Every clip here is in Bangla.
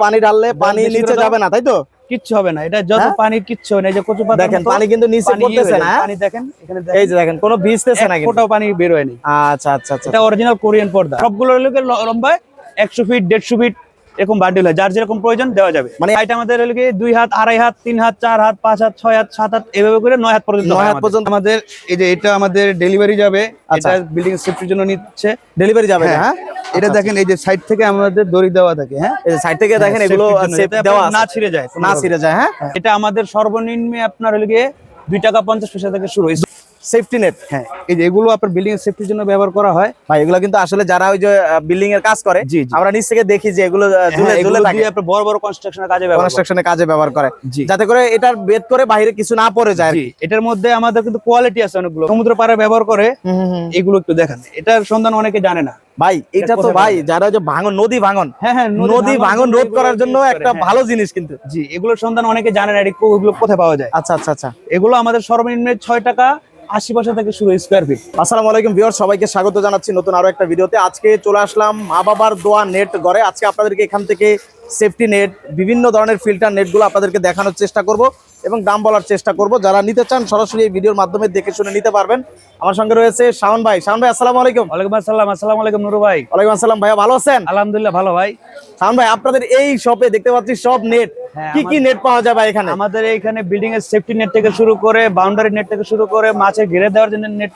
পানি ঢাললে পানি নিচে যাবে না তাই তো? কিচ্ছু হবে না। এটা যত হ্যাঁ? পানির কিচ্ছু হবে না। এই যে কচু পাতা দেখেন পানি কিন্তু নিচে পড়তেছে না হ্যাঁ? পানি দেখেন এখানে এই যে দেখেন কোনো ভিজতেছে না কিন্তু। ফোঁটাও পানি বের হয়নি। আচ্ছা আচ্ছা আচ্ছা এটা অরিজিনাল কোরিয়ান পর্দা। সবগুলো হলো গিয়ে ল- লম্বায় একশো ফিট দেড়শো ফিট এরকম বান্ডিল হয়। যার যেরকম প্রয়োজন দেওয়া যাবে। মানে- এটা আমাদের হলো গিয়ে দুই হাত আড়াই হাত তিন হাত চার হাত পাঁচ হাত ছয় হাত সাত হাত এভাবে করে নয় হাত পর্যন্ত নয় হাত পর্যন্ত। আমাদের এই যে এটা আমাদের ডেলিভারি যাবে। আচ্ছা। এটা বিল্ডিং সেফটির জন্য নিচ্ছে। ডেলিভারি যাবে না, হ্যাঁ? এটা দেখেন এই যে সাইড থেকে আমাদের দড়ি দেওয়া থাকে হ্যাঁ? এই সাইড থেকে দেখেন এগুলো দেওয়া না ছিঁড়ে যায় না। ছিঁড়ে যায় হ্যাঁ? এটা আমাদের সর্বনিম্ন আপনার হলো গিয়ে দুই টাকা পঞ্চাশ পয়সা থেকে শুরু। সেফটি নেট হ্যাঁ। এই যে এগুলো আপনার বিল্ডিং এর সেফটির জন্য ব্যবহার করা হয়। ভাই এগুলো কিন্তু আসলে যারা ওই যে বিল্ডিং এর কাজ করে। আমরা নিচ থেকে দেখি যে এগুলো ঝুলে হ্যাঁ, ঝুলে থাকে। দিয়ে আপনার বড় বড় কনস্ট্রাকশনের কাজে ব্যবহার কনস্ট্রাকশনের কাজে ব্যবহার করে। যাতে করে এটার বেদ করে বাইরে কিছু না পড়ে যায়। এটার মধ্যে আমাদের কিন্তু কোয়ালিটি আছে অনেকগুলো। সমুদ্র পাড়ে ব্যবহার করে এগুলো একটু দেখান। এটার সন্ধান অনেকে জানে না। ভাই এটা তো ভাই যারা যে ভাঙন নদী ভাঙন হ্যাঁ হ্যাঁ নদী ভাঙন রোধ করার জন্য একটা হ্যাঁ। ভালো জিনিস কিন্তু। জি এগুলোর সন্ধান অনেকে জানে না এগুলো কোথায় পাওয়া যায়? আচ্ছা আচ্ছা আচ্ছা। এগুলো আমাদের সর্বনিম্ন ছয় টাকা আশি পয়সা থেকে শুরু স্কোয়ার ফিট আসসালাম আলাইকুম ভিউয়ার সবাইকে স্বাগত জানাচ্ছি নতুন আরও একটা ভিডিওতে। আজকে চলে আসলাম মা বাবার দোয়া নেট ঘরে আজকে আপনাদেরকে এখান থেকে সেফটি নেট বিভিন্ন ধরনের ফিল্টার নেটগুলো আপনাদেরকে দেখানোর চেষ্টা করব এবং দাম বলার চেষ্টা করব। যারা নিতে চান সরাসরি এই ভিডিওর মাধ্যমে দেখে শুনে নিতে পারবেন। আমার সঙ্গে রয়েছে শাওন ভাই। শাওন ভাই আসসালামু আলাইকুম। ওয়ালাইকুম আসসালাম। আসসালামু আলাইকুম নুরু ভাই। ওয়ালাইকুম আসসালাম ভাইয়া ভালো আছেন? আলহামদুলিল্লাহ ভালো ভাই। শাওন ভাই আপনাদের এই শপে দেখতে পাচ্ছি সব নেট। হ্যাঁ, কি কি নেট পাওয়া যাবে এখানে? আমাদের এখানে বিল্ডিং এর সেফটি নেট থেকে শুরু করে বাউন্ডারি নেট থেকে শুরু করে মাছে ঘিরে দেওয়ার জন্য নেট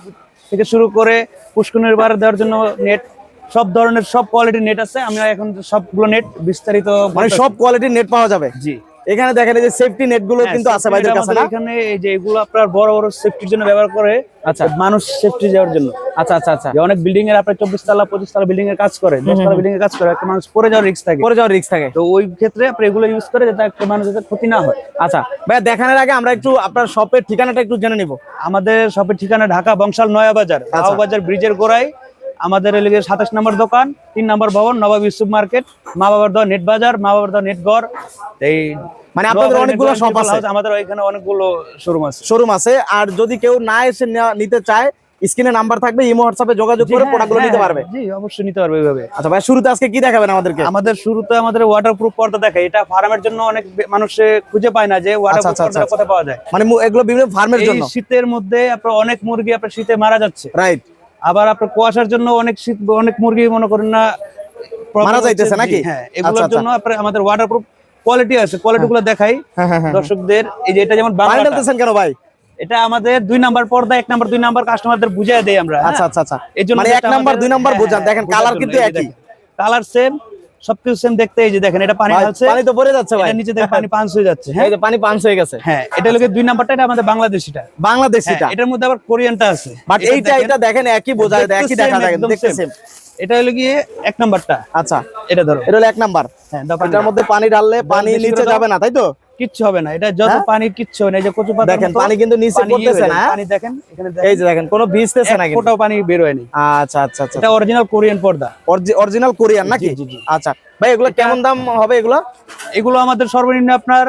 থেকে শুরু করে পুষ্কনের বার দেওয়ার জন্য নেট সব ধরনের সব কোয়ালিটির নেট আছে। আমি এখন সবগুলো নেট বিস্তারিত মানে সব কোয়ালিটির নেট পাওয়া যাবে? জি। এখানে দেখেন এই যে সেফটি নেটগুলো হ্যাঁ, কিন্তু আছে ভাইদের কাছে না? এখানে এই যে এগুলো আপনার বড় বড় সেফটির জন্য ব্যবহার করে আচ্ছা। মানুষ সেফটি যাওয়ার জন্য। আচ্ছা আচ্ছা আচ্ছা। অনেক বিল্ডিং এর আপনার চব্বিশ তলা পঁচিশ তলা বিল্ডিং এর কাজ করে দশ তলা বিল্ডিং এর কাজ করে একটা মানুষ পড়ে যাওয়ার রিস্ক থাকে। পরে যাওয়ার রিস্ক থাকে। তো ওই ক্ষেত্রে আপনি এগুলো ইউজ করে যাতে একটা মানুষ যাতে ক্ষতি না হয়। আচ্ছা ভাই দেখানোর আগে আমরা একটু আপনার শপের ঠিকানাটা একটু জেনে নিব। আমাদের শপের ঠিকানা ঢাকা বংশাল নয়া বাজার আচ্ছা। বাজার ব্রিজের গোড়ায়। আমাদের এলাকায় সাতাশ নম্বর দোকান তিন নম্বর ভবন নবাব ইউসুফ মার্কেট মা বাবার দোয়া নেট বাজার মা বাবার দোয়া নেট গড় এই মানে আপনাদের অনেকগুলো shop আছে? আমাদের এখানে অনেকগুলো শোরুম আছে। শোরুম আছে আর যদি কেউ না এসে নিতে চায় স্ক্রিনে নাম্বার থাকবে ইমো হোয়াটসঅ্যাপে যোগাযোগ করে প্রোডাক্টগুলো হ্যাঁ, নিতে হ্যাঁ, পারবে। জি অবশ্যই নিতে পারবে এইভাবে আচ্ছা ভাই শুরুতে আজকে কি দেখাবেন আমাদেরকে? আমাদের শুরুতে আমাদের ওয়াটারপ্রুফ পর্দা দেখে এটা ফার্মের জন্য অনেক মানুষে খুঁজে পায় না যে ওয়াটারপ্রুফ পর্দা কোথায় পাওয়া যায়। মানে এগুলো বিভিন্ন ফার্মের জন্য? শীতের মধ্যে আপনার অনেক মুরগি আপনার শীতে মারা যাচ্ছে। রাইট আবার আপনার কুয়াশার জন্য অনেক শীত অনেক মুরগি মনে করেন না মারা যাইতেছে নাকি? হ্যাঁ আচ্ছা, এগুলোর আচ্ছা। জন্য আপনার আমাদের ওয়াটারপ্রুফ কোয়ালিটি আছে কোয়ালিটি গুলো দেখাই। হ্যাঁ হ্যাঁ হ্যাঁ দর্শকদের এই যে এটা যেমন বাংলা কেন ভাই? এটা আমাদের দুই নাম্বার পর্দা এক নাম্বার দুই নাম্বার কাস্টমারদের বুঝিয়ে দেই আমরা? আচ্ছা আচ্ছা আচ্ছা। এই জন্য মানে এক নাম্বার দুই নাম্বার বোঝান। দেখেন কালার কিন্তু একই। কালার সেম সবকিছু সেম দেখতে এই যে দেখেন এটা পানি ঢালছে। পানি তো পড়ে যাচ্ছে ভাই। নিচে থেকে পানি পাঁচ হয়ে যাচ্ছে হ্যাঁ? এই যে পানি পাঞ্চ হয়ে গেছে। হ্যাঁ এটা লোকে দুই নাম্বারটা এটা আমাদের বাংলাদেশিটা। বাংলাদেশিটা। হ্যাঁ, এটার মধ্যে আবার কোরিয়ানটা আছে। বাট এইটা এটা দেখেন একই একই দেখা যায় দেখতে সেম এটা হলো গিয়ে এক নাম্বারটা। আচ্ছা। এটা ধরো। এটা হলো এক নাম্বার। হ্যাঁ এটার মধ্যে পানি ঢাললে পানি নিচে যাবে না তাই তো? কিচ্ছু হবে না। এটা যত পানি পানির কিচ্ছু হবে না। এই যে কচু পাতা দেখেন পানি কিন্তু নিচে পড়তেছে না। হ্যাঁ? পানি দেখেন এখানে এই যে দেখেন কোনো ভিজতেছে না কিন্তু। ফোঁটাও পানি বের হয়নি। আচ্ছা আচ্ছা আচ্ছা। এটা অরিজিনাল কোরিয়ান পর্দা। অরিজিনাল কোরিয়ান নাকি। আচ্ছা। ভাই এগুলো কেমন দাম হবে এগুলো? এগুলো আমাদের সর্বনিম্ন আপনার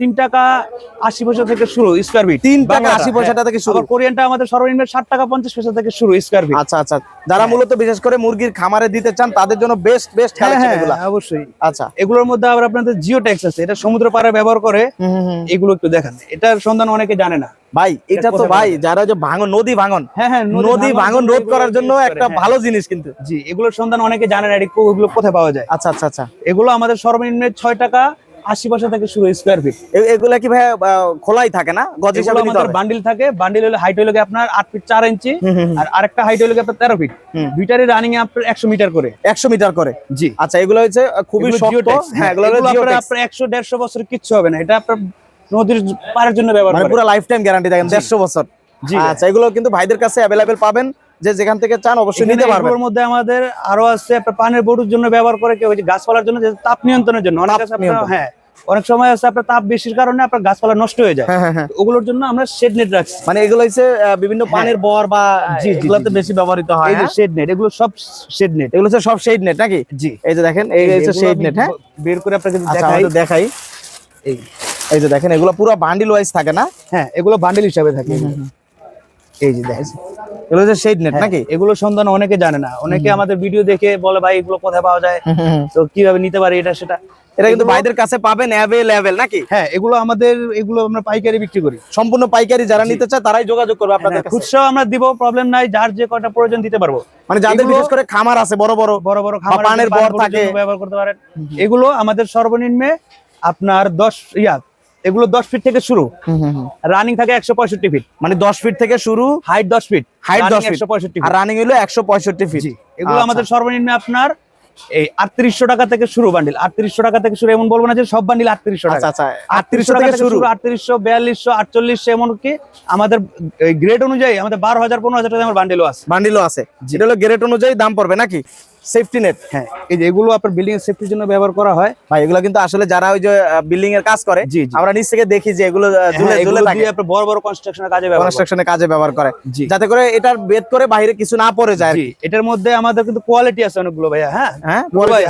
তিন টাকা আশি পয়সা থেকে শুরু স্কোয়ার ফিট তিন টাকা আশি পয়সাটা থেকে শুরু। কোরিয়ানটা আমাদের সর্বনিম্ন ষাট টাকা পঞ্চাশ পয়সা থেকে শুরু স্কোয়ার ফিট আচ্ছা আচ্ছা। যারা মূলত বিশেষ করে মুরগির খামারে দিতে চান তাদের জন্য বেস্ট বেস্ট হ্যাঁ কালেকশন হ্যাঁ এগুলো। অবশ্যই। আচ্ছা। এগুলোর মধ্যে আবার আপনাদের জিও ট্যাক্স আছে। এটা সমুদ্র পাড়ে ব্যবহার করে। এগুলো একটু দেখান। এটার সন্ধান অনেকে জানে না। ভাই এটা তো ভাই যারা যে ভাঙন নদী ভাঙন হ্যাঁ হ্যাঁ নদী ভাঙন রোধ করার জন্য একটা হ্যাঁ। ভালো জিনিস কিন্তু। জি এগুলোর সন্ধান অনেকে জানে না এগুলো কোথায় পাওয়া যায়। আচ্ছা আচ্ছা আচ্ছা। এগুলো আমাদের সর্বনিম্ন ছয় টাকা আশি পয়সা থেকে শুরু স্কোয়ার ফিট এগুলা কি ভাই খোলাই থাকে না? গজ হিসাবে বান্ডিল থাকে। বান্ডিল হলে হাইট হলে আপনার আট ফিট চার ইঞ্চি। আর আরেকটা হাইট হলে আপনার তেরো ফিট দুইটারই রানিং আপনার একশো মিটার করে। একশো মিটার করে? জি। আচ্ছা এগুলো হচ্ছে খুবই শক্ত। হ্যাঁ এগুলো আপনার একশো দেড়শো বছর কিচ্ছু হবে না। এটা আপনার নদীর পাড়ের জন্য ব্যবহার মানে পুরো লাইফ টাইম গ্যারান্টি দেখেন দেড়শো বছর। জি। আচ্ছা এগুলো কিন্তু ভাইদের কাছে অ্যাভেলেবেল পাবেন। যে যেখান থেকে চান অবশ্যই নিতে পারবেন। এগুলোর মধ্যে আমাদের আরও আছে আপনার পানের বড়ুর জন্য ব্যবহার করে কেউ গাছপালার জন্য যে তাপ নিয়ন্ত্রণের জন্য। অনেক। হ্যাঁ অনেক সময় আছে আপনার তাপ বেশির কারণে আপনার গাছপালা নষ্ট হয়ে যায়। হ্যাঁ হ্যাঁ হ্যাঁ। ওগুলোর জন্য আমরা শেড নেট রাখছি। মানে এগুলো হচ্ছে বিভিন্ন পানির বর বা এগুলোতে বেশি ব্যবহৃত হয় এই যে? শেড নেট এগুলো সব শেড নেট এগুলো হচ্ছে সব শেড নেট নাকি? জি। এই যে দেখেন এই হচ্ছে শেড নেট হ্যাঁ? বের করে আপনাকে আচ্ছা দেখাই। দেখাই। এই এই যে দেখেন এগুলো পুরো বান্ডিল ওয়াইজ থাকে না? হ্যাঁ এগুলো বান্ডিল হিসাবে থাকে। এই যে দেখেন। এগুলো হচ্ছে শেড নেট হ্যাঁ, নাকি? এগুলো সন্ধান অনেকে জানে না। অনেকে আমাদের ভিডিও দেখে বলে ভাই এগুলো কোথায় পাওয়া যায়? তো কীভাবে নিতে পারি এটা সেটা? এটা কিন্তু ভাইদের কাছে পাবেন অ্যাভেলেবেল নাকি? হ্যাঁ এগুলো আমাদের এগুলো আমরা পাইকারি বিক্রি করি। সম্পূর্ণ পাইকারি যারা নিতে চায় তারাই যোগাযোগ করবে আপনাদের হ্যাঁ, খুচরাও আমরা দিব প্রবলেম নাই যার যে কটা প্রয়োজন দিতে পারব। মানে যাদের বিশেষ করে খামার আছে বড় বড় বড় বড় খামারের পানের বর থাকে। ব্যবহার করতে পারেন। এগুলো আমাদের সর্বনিম্নে আপনার দশ ইয়া এগুলো দশ ফিট থেকে শুরু। রানিং থাকে একশো পঁয়ষট্টি ফিট মানে দশ ফিট থেকে শুরু হাইট দশ ফিট 10 feet। একশো পঁয়ষট্টি আর রানিং হলো একশো পঁয়ষট্টি ফিট এগুলো আমাদের সর্বনিম্ন আপনার এই আটত্রিশশো টাকা থেকে শুরু বান্ডিল আটত্রিশশো টাকা থেকে শুরু এমন বলব না যে সব বান্ডিল আটত্রিশশো আচ্ছা টাকা। আচ্ছা আটত্রিশশো আটত্রিশশো থেকে শুরু আটত্রিশশো বিয়াল্লিশশো আটচল্লিশশো এমনকি আমাদের গ্রেড অনুযায়ী আমাদের বারো হাজার পনেরো হাজার টাকা আমার বান্ডিলও আছে। বান্ডিলও আছে। যেটা হলো গ্রেট অনুযায়ী দাম পড়বে নাকি? Safety net. হ্যাঁ এই যে এগুলো আপনার বিল্ডিং এর সেফটির জন্য ব্যবহার করা হয়। ভাই এগুলো কিন্তু আসলে যারা ওই যে বিল্ডিং এর কাজ করে। আমরা নিচ থেকে দেখি যে এগুলো ঝুলে হ্যাঁ, ঝুলে থাকে। আপনার বড় বড় কনস্ট্রাকশনের কাজে ব্যবহার কনস্ট্রাকশনের কাজে ব্যবহার করে। যাতে করে এটার বেদ করে বাইরে কিছু না পড়ে যায়। এটার মধ্যে আমাদের কিন্তু কোয়ালিটি আছে অনেকগুলো ভাইয়া হ্যাঁ? হ্যাঁ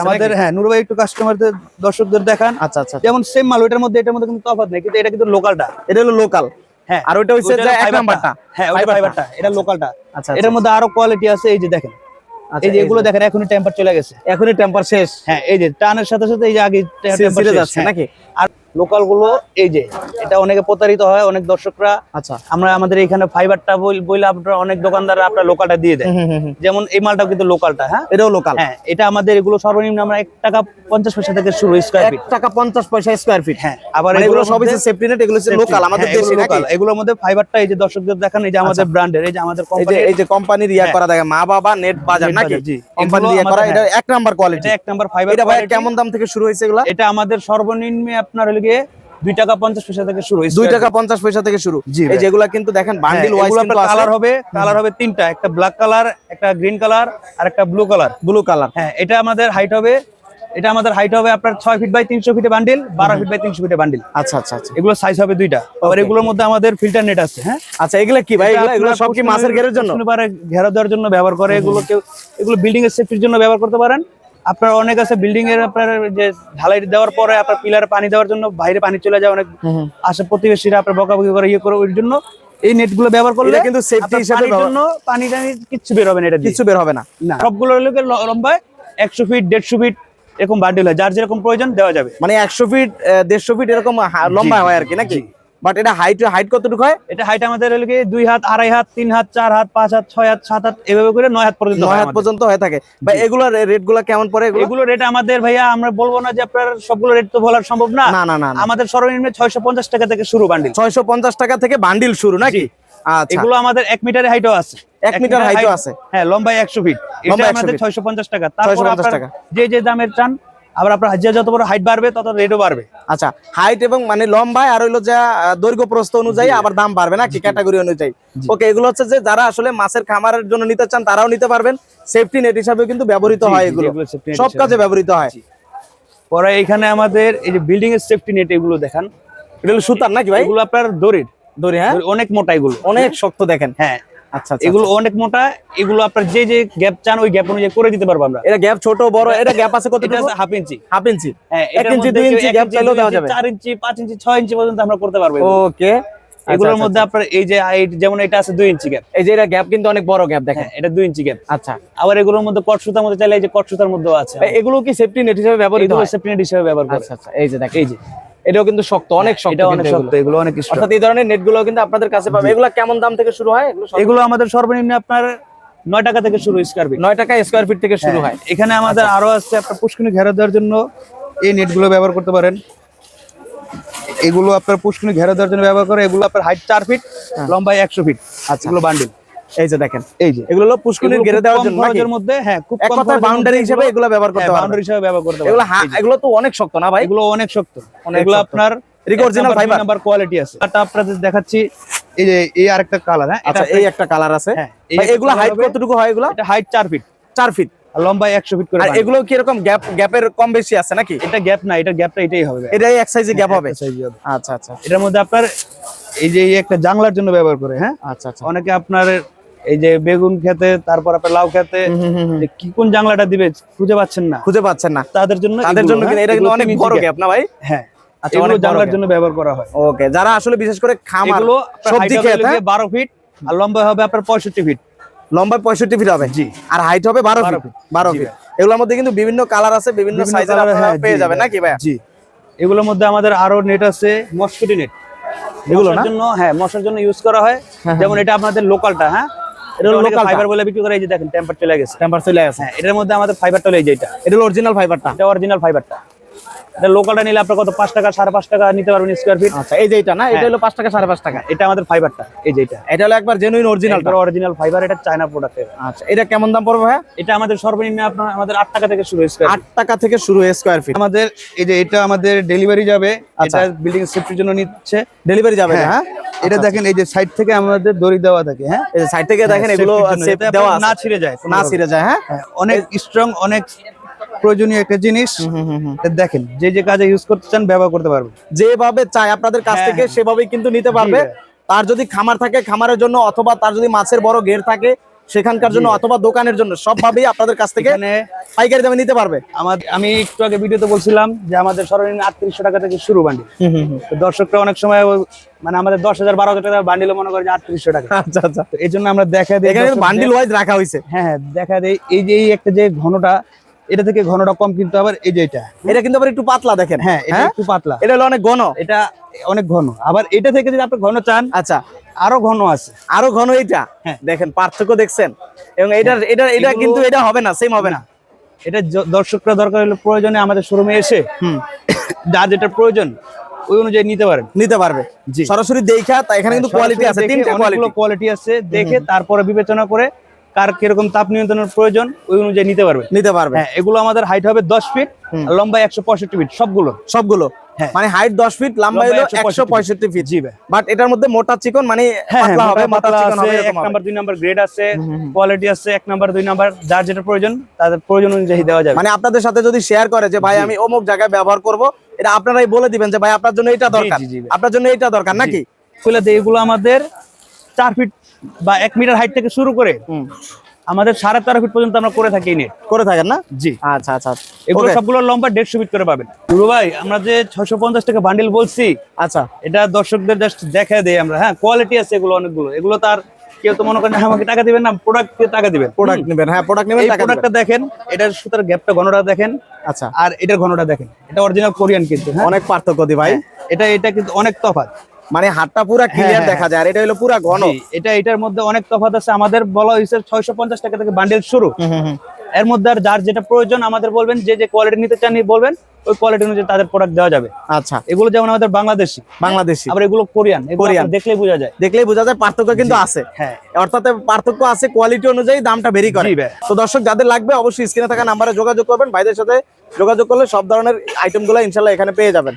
আমাদের হ্যাঁ নুর ভাই একটু কাস্টমারদের দর্শকদের দেখান। আচ্ছা আচ্ছা। যেমন সেম মাল ওইটার মধ্যে এটার মধ্যে কিন্তু তফাৎ নেই কিন্তু এটা কিন্তু লোকালটা এটা হলো লোকাল হ্যাঁ আর ওইটা হচ্ছে এক নাম্বারটা হ্যাঁ ফাইবারটা এটা লোকালটা আচ্ছা এটার মধ্যে আরও কোয়ালিটি আছে এই যে দেখেন। আচ্ছা, এই যে এগুলো দেখেন এখনই টেম্পার চলে গেছে। এখনই টেম্পার শেষ। হ্যাঁ এই যে টানের সাথে সাথে এই যে আগে যাচ্ছে হ্যাঁ। নাকি? আর লোকালগুলো এই যে এটা অনেকে প্রতারিত হয় অনেক দর্শকরা। আচ্ছা। আমরা আমাদের এখানে ফাইবারটা বইলে আপনার অনেক দোকানদার আপনার লোকালটা দিয়ে দেয়। যেমন এই মালটাও কিন্তু লোকালটা হ্যাঁ? এটাও লোকাল হ্যাঁ এটা আমাদের এগুলো সর্বনিম্ন আমরা এক টাকা পঞ্চাশ পয়সা থেকে শুরু স্কোয়ার ফিট টাকা পঞ্চাশ পয়সা স্কোয়ার ফিট হ্যাঁ আবার মানে এগুলো সবই মধ্যে সেফটি নেট এগুলো হচ্ছে লোকাল আমাদের হ্যাঁ, দেশি এগুলো এগুলোর মধ্যে ফাইবারটা এই যে দর্শকদের দেখান এই যে আমাদের ব্র্যান্ডের এই যে আমাদের আচ্ছা। এই যে কোম্পানি এই যে কোম্পানির ইয়া হ্যাঁ। করা দেখে মা বাবা নেট বাজার নাকি? জি। কোম্পানি ইয়া করা এটা এক নাম্বার কোয়ালিটি এক নাম্বার ফাইবার এটা ভাই কেমন দাম থেকে শুরু হয়েছে এগুলা? এটা আমাদের সর্বনিম্ন আপনার হলো গিয়ে দুই টাকা পঞ্চাশ পয়সা থেকে শুরু দুই টাকা পঞ্চাশ পয়সা থেকে শুরু। এই যেগুলা কিন্তু দেখেন বান্ডিল ওয়াইজ কালার হবে কালার হবে তিনটা একটা ব্ল্যাক কালার একটা গ্রিন কালার আর একটা ব্লু কালার ব্লু কালার হ্যাঁ এটা আমাদের হাইট হবে এটা আমাদের হাইট হবে আপনার ছয় ফিট বাই তিনশো ফিটে বান্ডিল বারো ফিট বাই তিনশো ফিটে বান্ডিল আচ্ছা আচ্ছা আচ্ছা। এগুলো সাইজ হবে দুইটা। আবার এগুলোর মধ্যে আমাদের ফিল্টার নেট আছে হ্যাঁ? আচ্ছা এগুলা কি ভাই? এগুলা এগুলো সব কি মাছের ঘেরের জন্য? ঘেরা দেওয়ার জন্য ব্যবহার করে এগুলো কেউ এগুলো বিল্ডিং এর সেফটির জন্য ব্যবহার করতে পারেন। আপনার অনেক আছে বিল্ডিং এর আপনার যে ঢালাই দেওয়ার পরে আপনার পিলারে পানি দেওয়ার জন্য বাইরে পানি চলে যায় অনেক আসে প্রতিবেশীরা আপনার বকাবকি করে ইয়ে করে ওই জন্য এই নেটগুলো ব্যবহার করলে কিন্তু আপনার হিসেবে জন্য পানি টানি কিচ্ছু বের হবে না এটা কিছু বের হবে না। না। সবগুলো লোকের লম্বায় একশো ফিট দেড়শো ফিট এরকম বান্ডিল হয়। যার যেরকম প্রয়োজন দেওয়া যাবে। মানে একশো ফিট দেড়শো ফিট এরকম লম্বা হয় আর কি নাকি? বাট এটা হাইট হাইট কতটুকু হয়? এটা হাইট আমাদের হলো গিয়ে দুই হাত আড়াই হাত তিন হাত চার হাত পাঁচ হাত ছয় হাত সাত হাত এভাবে করে নয় হাত পর্যন্ত নয় হাত পর্যন্ত হয়ে থাকে। ভাই এগুলোর রেটগুলা কেমন পড়ে এগুলো? রেট আমাদের ভাইয়া আমরা বলব না যে আপনার সবগুলো রেট তো বলা সম্ভব না। না না আমাদের সর্বনিম্ন ছয়শো পঞ্চাশ টাকা থেকে শুরু বান্ডিল। ছয়শো পঞ্চাশ টাকা থেকে বান্ডিল শুরু নাকি? আচ্ছা। এগুলো আমাদের এক মিটারের হাইটও আছে। এক মিটার হাইটও আছে। হ্যাঁ লম্বায় একশো ফিট। এটা আমাদের ছয়শো পঞ্চাশ টাকা। তারপর। যে যে দামের চান আবার আপনার যে যত বড় হাইট বাড়বে তত রেটও বাড়বে। আচ্ছা হাইট এবং মানে লম্বায় আর হইল যা দৈর্ঘ্য প্রস্থ অনুযায়ী আবার দাম বাড়বে নাকি ক্যাটাগরি অনুযায়ী? ওকে এগুলো হচ্ছে যে যারা আসলে মাছের খামারের জন্য নিতে চান তারাও নিতে পারবেন। সেফটি নেট হিসাবে কিন্তু ব্যবহৃত হয় এগুলো। এগুলো সব কাজে ব্যবহৃত হয়। পরে এখানে আমাদের এই যে বিল্ডিং এর সেফটি নেট এগুলো দেখান। এটা হলো সুতার নাকি ভাই? এগুলো আপনার দড়ির। দড়ি হ্যাঁ? অনেক মোটা এগুলো। অনেক শক্ত দেখেন। হ্যাঁ আচ্ছা আচ্ছা এগুলো অনেক মোটা এগুলো আপনার যে যে গ্যাপ চান ওই গ্যাপ অনুযায়ী করে দিতে পারব আমরা। এটা গ্যাপ ছোট বড় এটা গ্যাপ আছে কত এটা হাফ ইঞ্চি হাফ ইঞ্চি হ্যাঁ এক ইঞ্চি দুই ইঞ্চি গ্যাপ চাইলেও দেওয়া যাবে। চার ইঞ্চি পাঁচ ইঞ্চি ছয় ইঞ্চি পর্যন্ত আমরা করতে পারব ওকে এগুলোর মধ্যে আপনার এই যে যেমন এটা আছে দুই ইঞ্চি গ্যাপ এই যে এটা গ্যাপ কিন্তু অনেক বড় গ্যাপ দেখেন। হ্যাঁ এটা দুই ইঞ্চি গ্যাপ আচ্ছা। আবার এগুলোর মধ্যে কট সুতার মধ্যে চাইলে এই যে কট সুতার মধ্যেও আছে। এগুলো কি সেফটি নেট হিসেবে ব্যবহৃত হয়? সেফটি নেট হিসেবে ব্যবহার করে। আচ্ছা আচ্ছা এই যে দেখেন। এই যে। এটাও কিন্তু শক্ত অনেক শক্ত এটা অনেক শক্ত এগুলো। অনেক। অর্থাৎ এই ধরনের নেটগুলো কিন্তু আপনাদের কাছে পাবে। এগুলো কেমন দাম থেকে শুরু হয়? এগুলো আমাদের সর্বনিম্ন আপনার নয় টাকা থেকে শুরু স্কোয়ার ফিট নয় টাকা স্কোয়ার ফিট থেকে শুরু হয় এখানে আমাদের আরও আছে আপনার পুষ্কুনি ঘেরা দেওয়ার জন্য এই নেটগুলো ব্যবহার করতে পারেন। এগুলো আপনার পুষ্কুনি ঘেরা দেওয়ার জন্য ব্যবহার করে এগুলো আপনার হাইট চার ফিট লম্বায় একশো ফিট আচ্ছা। এগুলো বান্ডিল এই যে দেখেন এই যে। এগুলো হলো পুষ্কুনির ঘিরে দেওয়ার জন্য খরচের মধ্যে হ্যাঁ খুব এক কথায় বাউন্ডারি হিসেবে এগুলো ব্যবহার করতে হ্যাঁ, পারবেন। boundary হিসেবে ব্যবহার করতে এগুলো পারবেন। হা- এই যে, এগুলো তো অনেক শক্ত না ভাই? এগুলো অনেক শক্ত এগুলো আপনার original fiber? নাম্বার কোয়ালিটি আছে। এটা আপনাদের দেখাচ্ছি এই যে এই আরেকটা কালার হ্যাঁ আচ্ছা এই একটা কালার আছে। হ্যাঁ, ভাই এগুলো হাইট কতটুকু হয় এগুলো? এটা হাইট চার ফিট চার ফিট আর লম্বায় একশো ফিট করে আর এগুলো কি এরকম গ্যাপ গ্যাপের কম বেশি আছে নাকি? এটা গ্যাপ না এটা গ্যাপটা এটাই হবে। এটাই এক সাইজে গ্যাপ হবে। আচ্ছা আচ্ছা। এটার মধ্যে আপনার এই যে এই একটা জাংলার জন্য ব্যবহার করে হ্যাঁ? আচ্ছা আচ্ছা। অনেকে আপনার এই যে বেগুন খেতে তারপর আপনার লাউ খেতে কি কোন জাংলাটা দিবে খুঁজে পাচ্ছেন না। খুঁজে পাচ্ছেন না। তাদের জন্য তাদের জন্য হ্যাঁ, কিন্তু এটা কিন্তু অনেক বড় গ্যাপ না ভাই? হ্যাঁ আচ্ছা অনেক জাংলার জন্য ব্যবহার করা হয়। ওকে যারা আসলে বিশেষ করে খামার সবজি খেত হ্যাঁ? বারো ফিট আর লম্বা হবে আপনার পঁয়ষট্টি ফিট লম্বা পঁয়ষট্টি ফিট হবে? জি। আর হাইট হবে 12 ফিট feet। বারো জি ফিট এগুলোর মধ্যে কিন্তু বিভিন্ন কালার আছে বিভিন্ন সাইজের colour, হ্যাঁ, পেয়ে যাবেন নাকি ভাইয়া জি। এগুলোর মধ্যে আমাদের আরও নেট আছে মস্কিটো নেট এগুলো না? জন্য হ্যাঁ মশার জন্য ইউজ করা হয়। যেমন এটা আপনাদের লোকালটা হ্যাঁ? এটা হলো লোকাল। ফাইবার বলে বিক্রি করে এই যে দেখেন টেম্পার চলে গেছে। টেম্পার চলে গেছে। হ্যাঁ এটার মধ্যে আমাদের ফাইবারটা হলো এই যে এটা। এটা হলো অরিজিনাল ফাইবারটা এটা অরিজিনাল ফাইবারটা এটা লোকালটা নিলে আপনার কত পাঁচ টাকা সাড়ে পাঁচ টাকা নিতে পারবেন স্কোয়ার ফিট আচ্ছা এই যে এটা না এটা হ্যাঁ। হলো পাঁচ টাকা সাড়ে পাঁচ টাকা। এটা আমাদের ফাইবারটা এই যে এটা। এটা হলো একবার জেনুইন অরিজিনালটা অরিজিনাল ফাইবার এটা চায়না প্রোডাক্ট আচ্ছা এটা কেমন দাম পড়বে ভাইয়া? এটা আমাদের সর্বনিম্ন আপনার আমাদের আট টাকা থেকে শুরু স্কোয়ার আট টাকা থেকে শুরু স্কোয়ার ফিট আমাদের এই যে এটা আমাদের ডেলিভারি যাবে। আচ্ছা। বিল্ডিং সেফটির জন্য নিচ্ছে। ডেলিভারি যাবে হ্যাঁ। এটা দেখেন এই যে সাইড থেকে আমাদের দড়ি দেওয়া থাকে হ্যাঁ? এই সাইড থেকে দেখেন এগুলো দেওয়া না ছিড়ে যায় না ছিড়ে যায় হ্যাঁ? হ্যাঁ, অনেক স্ট্রং অনেক প্রয়োজনীয় একটা জিনিস। দেখেন যে যে কাজে ইউজ করতে চান ব্যবহার করতে পারবেন। যেভাবে চাই আপনাদের কাছ হ্যাঁ, থেকে হ্যাঁ। সেভাবেই কিন্তু নিতে পারবে। তার যদি খামার থাকে খামারের জন্য অথবা তার যদি মাছের বড় ঘের থাকে সেখানকার জন্য অথবা দোকানের জন্য সবভাবেই আপনাদের কাছ থেকে পাইকারি দামে নিতে পারবে। আমাদের আমি একটু আগে ভিডিওতে বলছিলাম যে আমাদের সর্বনিম্ন আটত্রিশশো টাকা থেকে শুরু বান্ডিল। তো দর্শকরা অনেক সময় মানে আমাদের দশ হাজার বারো হাজার টাকা বান্ডিল মনে করে যে আটত্রিশশো টাকা। আচ্ছা আচ্ছা। তো এই জন্য আমরা দেখা দিই বান্ডিল ওয়াইজ রাখা হয়েছে। হ্যাঁ হ্যাঁ দেখা দেয় এই যে এই একটা যে ঘনটা এটা থেকে ঘনটা কম কিন্তু আবার এই যে এটা। এটা কিন্তু আবার একটু পাতলা দেখেন। হ্যাঁ এটা একটু পাতলা। এটা হলো অনেক ঘন। এটা অনেক ঘন। আবার এটা থেকে যদি আপনি ঘন চান আচ্ছা। আরও ঘন আছে। আরও ঘন এইটা? হ্যাঁ। দেখেন পার্থক্য দেখছেন? এবং এটা এটা এটা কিন্তু এটা হবে না সেম হবে না। এটা দর্শকরা দরকার হলে প্রয়োজনে আমাদের শোরুমে এসে যার যেটা প্রয়োজন ওই অনুযায়ী নিতে পারেন। নিতে পারবে। জি। সরাসরি দেখা তা এখানে কিন্তু কোয়ালিটি আছে তিনটা কোয়ালিটি কোয়ালিটি আছে দেখে তারপরে বিবেচনা করে কার কীরকম তাপ নিয়ন্ত্রণের প্রয়োজন ওই অনুযায়ী নিতে পারবে। নিতে পারবে। হ্যাঁ এগুলো আমাদের হাইট হবে দশ ফিট লম্বা একশো পঁয়ষট্টি ফিট সবগুলো। সবগুলো। হ্যাঁ। মানে হাইট দশ ফিট লম্বা হলো 165 একশো পঁয়ষট্টি ফিট জি বাট এটার মধ্যে মোটা চিকন মানে হ্যাঁ পাতলা হবে মোটা চিকন হবে এক নাম্বার দুই নাম্বার গ্রেড আছে কোয়ালিটি আছে এক নাম্বার দুই নাম্বার যার যেটা প্রয়োজন তাদের প্রয়োজন অনুযায়ী দেওয়া যাবে। মানে আপনাদের সাথে যদি শেয়ার করে যে ভাই আমি অমুক জায়গায় ব্যবহার করব এটা আপনারাই বলে দিবেন যে ভাই আপনার জন্য এটা দরকার। আপনার জন্য এটা দরকার নাকি? দেয় এগুলো আমাদের চার ফিট বা এক মিটার হাইট থেকে শুরু করে। আমাদের সাড়ে তেরো ফিট পর্যন্ত আমরা করে থাকি নেট করে থাকেন না? জি। আচ্ছা আচ্ছা এগুলো Okay, সবগুলো লম্বা দেড়শো ফিট করে পাবেন। দুরু ভাই আমরা যে ছয়শো পঞ্চাশ টাকা বান্ডিল বলছি আচ্ছা। এটা দর্শকদের জাস্ট দেখা দেয় আমরা। হ্যাঁ কোয়ালিটি আছে এগুলো অনেকগুলো। এগুলো তার কেউ তো মনে করেন "হ্যাঁ, আমাকে টাকা দিবেন না প্রোডাক্ট টাকা দিবেন। প্রোডাক্ট নেবেন। হ্যাঁ প্রোডাক্ট নেবেন টাকা প্রোডাক্টটা দেখেন এটার সুতার গ্যাপটা ঘনটা দেখেন। আচ্ছা। আর এটার ঘনটা দেখেন। এটা অরিজিনাল কোরিয়ান কিন্তু হ্যাঁ। অনেক পার্থক্য দি ভাই। এটা এটা কিন্তু অনেক তফাৎ। মানে হাতটা পুরা ক্লিয়ার হ্যাঁ, দেখা যায়। আর এটা হলো পুরা ঘন। এটা এটার মধ্যে অনেক তফাৎ আছে। আমাদের বলা হয়েছে ছয়শো পঞ্চাশ টাকা থেকে বান্ডেল শুরু। এর মধ্যে আর যার যেটা প্রয়োজন আমাদের বলবেন যে যে কোয়ালিটি নিতে চান বলবেন ওই কোয়ালিটি অনুযায়ী তাদের প্রোডাক্ট দেওয়া যাবে। আচ্ছা। এগুলো যেমন আমাদের বাংলাদেশি বাংলাদেশি। আবার এগুলো কোরিয়ান। কোরিয়ান। দেখলেই বোঝা যায়। দেখলেই বোঝা যায় পার্থক্য কিন্তু আছে। হ্যাঁ। অর্থাৎ পার্থক্য আছে কোয়ালিটি অনুযায়ী দামটা ভেরি করে। তো দর্শক যাদের লাগবে অবশ্যই স্ক্রিনে থাকা নাম্বারে যোগাযোগ করবেন। ভাইদের সাথে যোগাযোগ করলে সব ধরনের আইটেমগুলো ইনশাল্লাহ এখানে পেয়ে যাবেন।